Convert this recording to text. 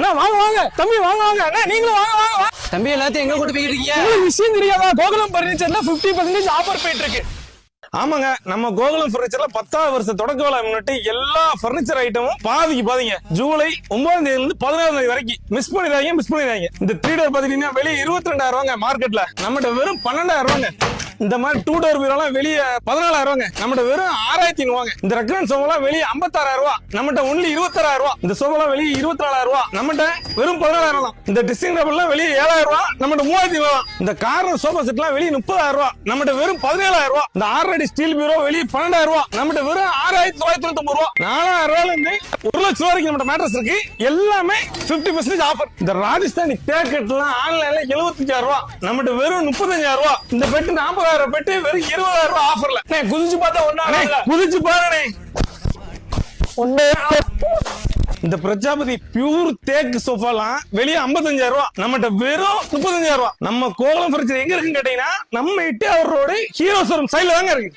அண்ணா வாங்க வாங்க. தம்பி வாங்க வாங்க. அண்ணா நீங்களும் வாங்க வாங்க தம்பி எல்லாத்தையும் எங்க கூட்டு போய்கிட்டு இருக்கீங்க? விஷயம் தெரியாதா? கோகுலம் பர்னிச்சர்ல 50% பர்சன்டேஜ் ஆஃபர் போயிட்டு இருக்கு ஆமாங்க நம்ம கோகுலம் பர்னிச்சர்ல பத்தாவது வருஷம் தொடக்க விழா முன்னிட்டு எல்லா பர்னிச்சர் ஐட்டமும் பாதிக்கு பாதிங்க. ஜூலை ஒன்பதாம் தேதியில இருந்து பதினாறாம் தேதி வரைக்கும். மிஸ் பண்ணிடாதீங்க மிஸ் பண்ணிடாதீங்க. இந்த த்ரீ டோர் பாத்தீங்கன்னா வெளியே இருபத்தி ரெண்டாயிரம் ரூபாங்க மார்க்கெட்ல நம்மகிட்ட வெறும் பன்னெண்டாயிரம் ரூபாங்க. இந்த மாதிரி டூ டோர் பீரோலாம் வெளியே பதினாலாயிரம் ரூபாங்க நம்மகிட்ட வெறும் ஆறாயிரத்தி நூவாங்க இந்த ரெக்கரன் சோஃபாலாம் வெளியே ஐம்பத்தாறாயிரம் ரூபா நம்மகிட்ட ஒன்லி இருபத்தாறாயிரம் ரூபா இந்த சோஃபாலாம் வெளியே இருபத்தி நாலாயிரம் ரூபா நம்மகிட்ட வெறும் பதினாலாயிரம் தான் இந்த டிஸ்டிங் டேபிள்லாம் வெளியே ஏழாயிரம் ரூபா நம்மகிட்ட மூவாயிரத்தி ரூபா இந்த கார்னர் சோஃபா செட்லாம் வெளியே முப்பதாயிரம் ரூபா நம்மகிட்ட வெறும் பதினேழாயிரம் ரூபா இந்த ஆறடி ஸ்டீல் பீரோ வெளியே பன்னெண்டாயிரம் ரூபா நம்மகிட்ட வெறும் ஆறாயிரத்தி தொள்ளாயிரத்தி தொண்ணூத்தி ரூபா. நாலாயிரம் ரூபாயில இருந்து ஒரு லட்சம் ரூபா வரைக்கும் நம்மகிட்ட மேட்ரஸ் இருக்கு. எல்லாமே 50% பர்சன்டேஜ் ஆஃபர் இந்த ராஜஸ்தானி தேக்கெட்லாம் ஆன்லைன்ல எழுபத்தஞ்சாயிரம் ரூபா நம்மகிட்ட வெறும் முப்பத்தஞ்சாயிரம் ரூபா இந்த பெட்டு நாற்பதாயிரம் பெட்டு வெறும் இருபதாயிரம் ரூபா ஆஃபர்ல குதிச்சு பார்த்தா ஒன்னா குதிச்சு பாருனே இந்த பிரஜாபதி பியூர் தேக்கு சோஃபாலாம் வெளியே 55000 ரூபா நம்மகிட்ட வெறும் 35000 ரூபா நம்ம கோலம் பர்னிச்சர் எங்க இருக்குன்னு கேட்டீங்கன்னா நம்ம இட்டு அவர் ரோடு ஹீரோ ஷோரூம் சைடுல தாங்க இருக்கு.